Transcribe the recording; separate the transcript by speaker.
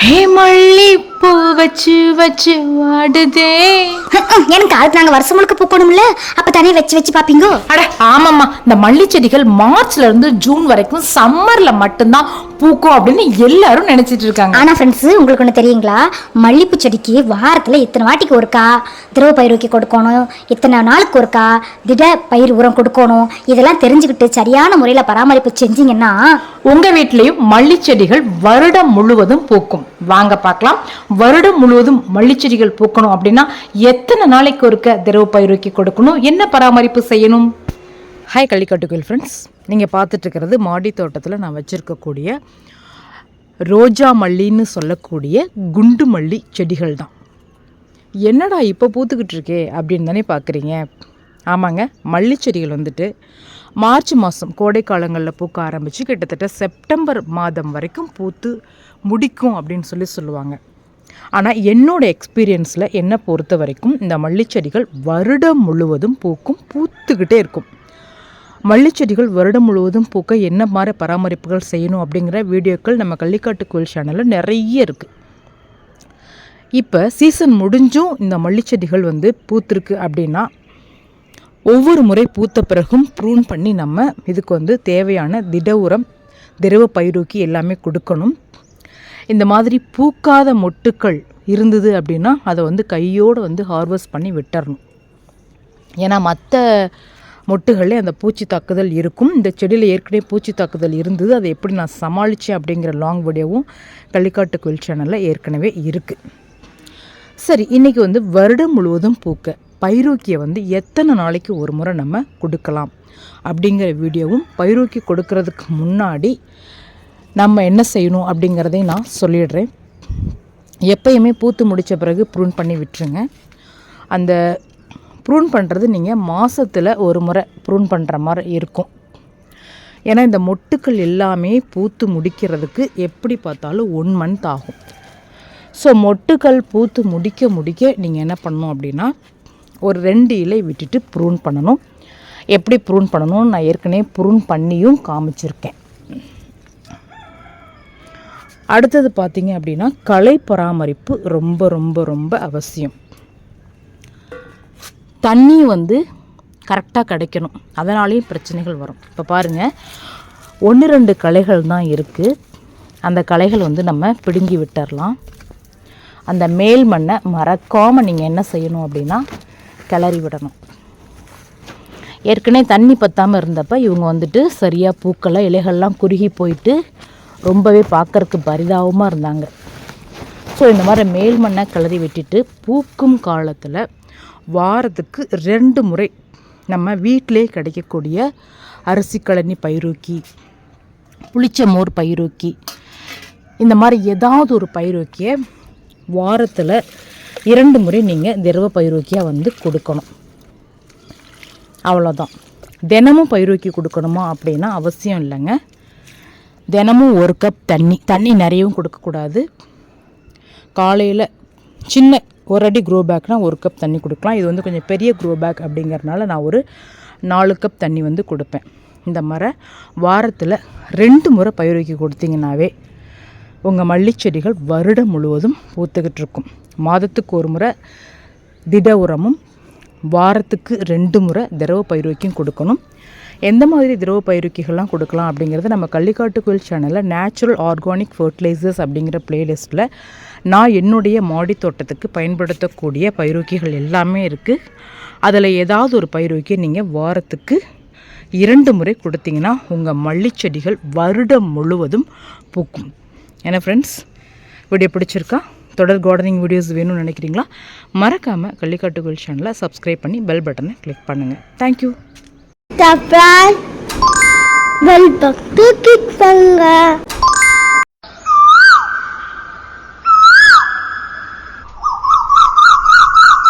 Speaker 1: ஹே மல்லி பூ வச்சு வச்சு வாடுதே.
Speaker 2: எனக்கு அதுக்கு நாங்க வருஷம் முழுக்க பூக்கணும்ல அப்ப தானே வச்சு வச்சு பாப்பீங்கோ?
Speaker 1: அட ஆமாம்மா. இந்த மல்லி செடிகள் மார்ச்ல இருந்து ஜூன் வரைக்கும் சம்மர்ல மட்டும்தான் பூக்கும் அப்படின்னு எல்லாரும் நினைச்சிட்டு இருக்காங்க.
Speaker 2: ஆனா ஃப்ரெண்ட்ஸ் உங்களுக்கு ஒன்று தெரியுங்களா? மல்லிப்பூ செடிக்கு வாரத்துல இத்தனை வாட்டிக்கு ஒருக்கா? திரவ பயிர் ஊக்கி கொடுக்கணும். இத்தனை நாளுக்கு ஒருக்கா? திட பயிர் உரம் கொடுக்கணும். இதெல்லாம் தெரிஞ்சுக்கிட்டு சரியான முறையில் பராமரிப்பு செஞ்சீங்கன்னா
Speaker 1: உங்க வீட்லயும் மல்லி செடிகள் வருடம் முழுவதும் பூக்கும். வாங்க பார்க்கலாம். வருடம் முழுவதும் மல்லி செடிகள் பூக்கணும் அப்படின்னா எத்தனை நாளைக்கு ஒருக்க திரவ பயிரோக்கி கொடுக்கணும்? என்ன பராமரிப்பு செய்யணும்? ஹாய் கள்ளிக்காட்டுக்குள் ஃப்ரெண்ட்ஸ் நீங்கள் பார்த்துட்ருக்கிறது மாடி தோட்டத்தில் நான் வச்சுருக்கக்கூடிய ரோஜா மல்லின்னு சொல்லக்கூடிய குண்டு மல்லி செடிகள் தான் என்னடா இப்போ பூத்துக்கிட்டு இருக்கே அப்படின்னு தானே பார்க்குறீங்க ஆமாங்க மல்லி செடிகள் வந்துட்டு மார்ச் மாதம் கோடை காலங்களில் பூக்க ஆரம்பித்து கிட்டத்தட்ட செப்டம்பர் மாதம் வரைக்கும் பூத்து முடிக்கும் அப்படின்னு சொல்லி சொல்லுவாங்க. ஆனால் என்னோட எக்ஸ்பீரியன்ஸில் என்னை பொறுத்த வரைக்கும் இந்த மல்லிச்செடிகள் வருடம் முழுவதும் பூக்கும் பூத்துக்கிட்டே இருக்கும். மல்லிச்செடிகள் வருடம் முழுவதும் பூக்க என்ன மாதிரி பராமரிப்புகள் செய்யணும் அப்படிங்கிற வீடியோக்கள் நம்ம கள்ளிக்காட்டு கோயில் சேனலில் நிறைய இருக்குது இப்போ சீசன் முடிஞ்சும் இந்த மல்லிச்செடிகள் வந்து பூத்திருக்கு அப்படின்னா ஒவ்வொரு முறை பூத்த பிறகும் ப்ரூன் பண்ணி நம்ம இதுக்கு வந்து தேவையான திட உரம் திரவ பயிரூக்கி எல்லாமே கொடுக்கணும். இந்த மாதிரி பூக்காத மொட்டுக்கள் இருந்தது அப்படின்னா அதை வந்து கையோடு வந்து ஹார்வெஸ்ட் பண்ணி விட்டுறணும். ஏன்னா மற்ற மொட்டுகளில் அந்த பூச்சி தாக்குதல் இருக்கும். இந்த செடியில் ஏற்கனவே பூச்சி தாக்குதல் இருந்தது. அதை எப்படி நான் சமாளித்தேன் அப்படிங்கிற லாங் வீடியோவும் கள்ளிக்காட்டு கோயில் சேனலில் ஏற்கனவே இருக்குது சரி இன்றைக்கி வந்து வருடம் முழுவதும் பூக்க பைரூக்கியை வந்து எத்தனை நாளைக்கு ஒரு முறை நம்ம கொடுக்கலாம் அப்படிங்கிற வீடியோவும் பைரோக்கி கொடுக்கறதுக்கு முன்னாடி நம்ம என்ன செய்யணும் அப்படிங்கிறதையும் நான் சொல்லிடுறேன். எப்பயுமே பூத்து முடித்த பிறகு ப்ரூன் பண்ணி விட்டுருங்க. அந்த ப்ரூன் பண்ணுறது நீங்கள் மாதத்தில் ஒரு முறை ப்ரூன் பண்ணுற மாதிரி இருக்கும். ஏன்னா இந்த மொட்டுக்கள் எல்லாமே பூத்து முடிக்கிறதுக்கு எப்படி பார்த்தாலும் ஒன் மந்த் ஆகும். ஸோ மொட்டுக்கள் பூத்து முடிக்க முடிக்க நீங்கள் என்ன பண்ணணும் அப்படின்னா ஒரு ரெண்டு இலை விட்டுட்டு ப்ரூன் பண்ணணும். எப்படி ப்ரூன் பண்ணணும்னு நான் ஏற்கனவே ப்ரூன் பண்ணியும் காமிச்சிருக்கேன். அடுத்தது பார்த்தீங்க அப்படின்னா கலை பராமரிப்பு ரொம்ப ரொம்ப ரொம்ப அவசியம். தண்ணி வந்து கரெக்டாக கிடைக்கணும். அதனாலேயும் பிரச்சனைகள் வரும். இப்போ பாருங்கள் ஒன்று ரெண்டு களைகள் தான் இருக்குது அந்த களைகள் வந்து நம்ம பிடுங்கி விட்டுறலாம். அந்த மேல் மண்ணை மறக்காமல் நீங்கள் என்ன செய்யணும் அப்படின்னா கிளறி விடணும். ஏற்கனவே தண்ணி பற்றாமல் இருந்தப்போ இவங்க வந்துட்டு சரியாக பூக்களை இலைகள்லாம் குறுகி போயிட்டு ரொம்பவே பார்க்கறக்கு பரிதாபமாக இருந்தாங்க. ஸோ இந்த மாதிரி மேல் மண்ணை கிளறி விட்டுட்டு பூக்கும் காலத்தில் வாரத்துக்கு ரெண்டு முறை நம்ம வீட்டிலே கிடைக்கக்கூடிய அரிசி கழனி பயிரூக்கி புளிச்ச மோர் பயிரூக்கி இந்த மாதிரி ஏதாவது ஒரு பயிரூக்கியை வாரத்தில் இரண்டு முறை நீங்கள் திரவ பயிரூக்கியாக வந்து கொடுக்கணும். அவ்வளோதான் தினமும் பயிரூக்கி கொடுக்கணுமா அப்படின்னா அவசியம் இல்லைங்க. தினமும் ஒரு கப் தண்ணி தண்ணி நிறையவும் கொடுக்கக்கூடாது. காலையில் சின்ன ஒரு அடி க்ரோ பேக்னால் ஒரு கப் தண்ணி கொடுக்கலாம். இது வந்து கொஞ்சம் பெரிய க்ரோ பேக் அப்படிங்கிறனால நான் ஒரு நாலு கப் தண்ணி வந்து கொடுப்பேன். இந்த மர வாரத்தில் ரெண்டு முறை பயிரூக்கி கொடுத்தீங்கன்னாவே உங்கள் மல்லிச்செடிகள் வருடம் முழுவதும் பூத்துக்கிட்டு இருக்கும். மாதத்துக்கு ஒரு முறை திட உரமும் வாரத்துக்கு ரெண்டு முறை திரவ பயிருக்கியும் கொடுக்கணும். எந்த மாதிரி திரவ பயிரூக்கிகள்லாம் கொடுக்கலாம் அப்படிங்கிறத நம்ம கள்ளிக்காட்டு கோயில் சேனலில் நேச்சுரல் ஆர்கானிக் ஃபர்டிலைசர்ஸ் அப்படிங்கிற பிளேலிஸ்ட்டில் நான் என்னுடைய மாடி தோட்டத்துக்கு பயன்படுத்தக்கூடிய பயிரூக்கிகள் எல்லாமே இருக்குது அதில் ஏதாவது ஒரு பயிரூக்கியை நீங்கள் வாரத்துக்கு இரண்டு முறை கொடுத்தீங்கன்னா உங்கள் மல்லிச்செடிகள் வருடம் முழுவதும் பூக்கும். ஏன்னா ஃப்ரெண்ட்ஸ் வீடியோ பிடிச்சிருக்கா? தொடர் கார்டனிங் வீடியோஸ் வேணும்னு நினைக்கிறீங்களா மறக்காமல் கள்ளிக்காட்டு கோயில் சேனலை சப்ஸ்கிரைப் பண்ணி பெல் பட்டனை கிளிக் பண்ணுங்கள் thank you
Speaker 3: Tapran. Bell bak click பண்ணுங்கள்.